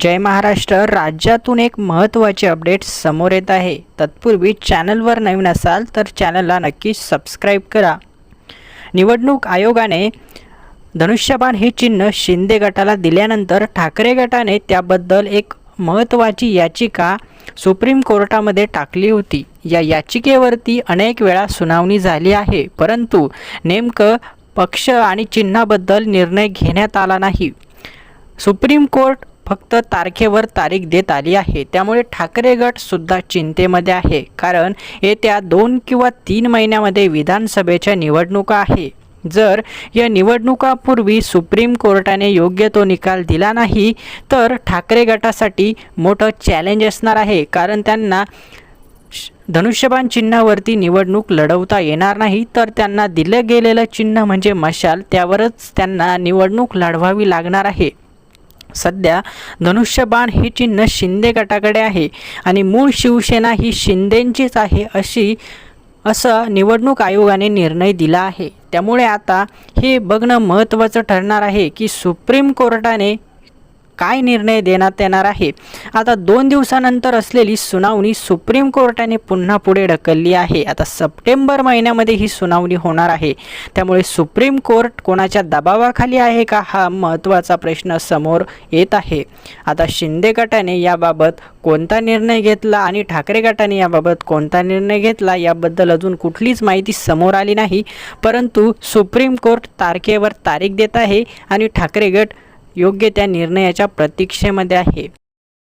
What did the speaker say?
जय महाराष्ट्र. राज्यातून एक महत्त्वाचे अपडेट समोर येत आहे. तत्पूर्वी चॅनलवर नवीन असाल तर चॅनलला नक्की सबस्क्राईब करा. निवडणूक आयोगाने धनुष्यबाण हे चिन्ह शिंदे गटाला दिल्यानंतर ठाकरे गटाने त्याबद्दल एक महत्त्वाची याचिका सुप्रीम कोर्टामध्ये टाकली होती. या याचिकेवरती अनेक वेळा सुनावणी झाली आहे. परंतु नेमकं पक्ष आणि चिन्हाबद्दल निर्णय घेण्यात आला नाही. सुप्रीम कोर्ट फक्त तारखेवर तारीख देत आली आहे. त्यामुळे ठाकरे गटसुद्धा चिंतेमध्ये आहे. कारण येत्या दोन किंवा तीन महिन्यामध्ये विधानसभेच्या निवडणुका आहे. जर या निवडणुकापूर्वी सुप्रीम कोर्टाने योग्य तो निकाल दिला नाही तर ठाकरे गटासाठी मोठं चॅलेंज असणार आहे. कारण त्यांना धनुष्यबाण चिन्हावरती निवडणूक लढवता येणार नाही तर त्यांना दिलं गेलेलं चिन्ह म्हणजे मशाल. त्यावरच त्यांना निवडणूक लढवावी लागणार आहे. सध्या धनुष्यबाण हे चिन्ह शिंदे गटाकडे आहे आणि मूळ शिवसेना ही शिंदेंचीच आहे अशी असं निवडणूक आयोगाने निर्णय दिला आहे. त्यामुळे आता हे बघणं महत्त्वाचं ठरणार आहे की सुप्रीम कोर्टाने काय निर्णय देण्यात येणार आहे? आता दोन दिवसानंतर असलेली सुनावणी सुप्रीम कोर्टाने पुन्हा पुढे ढकलली आहे. आता सप्टेंबर महिन्यामध्ये ही सुनावणी होणार आहे. त्यामुळे सुप्रीम कोर्ट कोणाच्या दबावाखाली आहे का हा महत्त्वाचा प्रश्न समोर येत आहे. आता शिंदे गटाने याबाबत कोणता निर्णय घेतला आणि ठाकरे गटाने याबाबत कोणता निर्णय घेतला याबद्दल अजून कुठलीच माहिती समोर आली नाही. परंतु सुप्रीम कोर्ट तारखेवर तारीख देत आहे आणि ठाकरे गट योग्य त्या निर्णयाच्या प्रतीक्षेमध्ये आहे.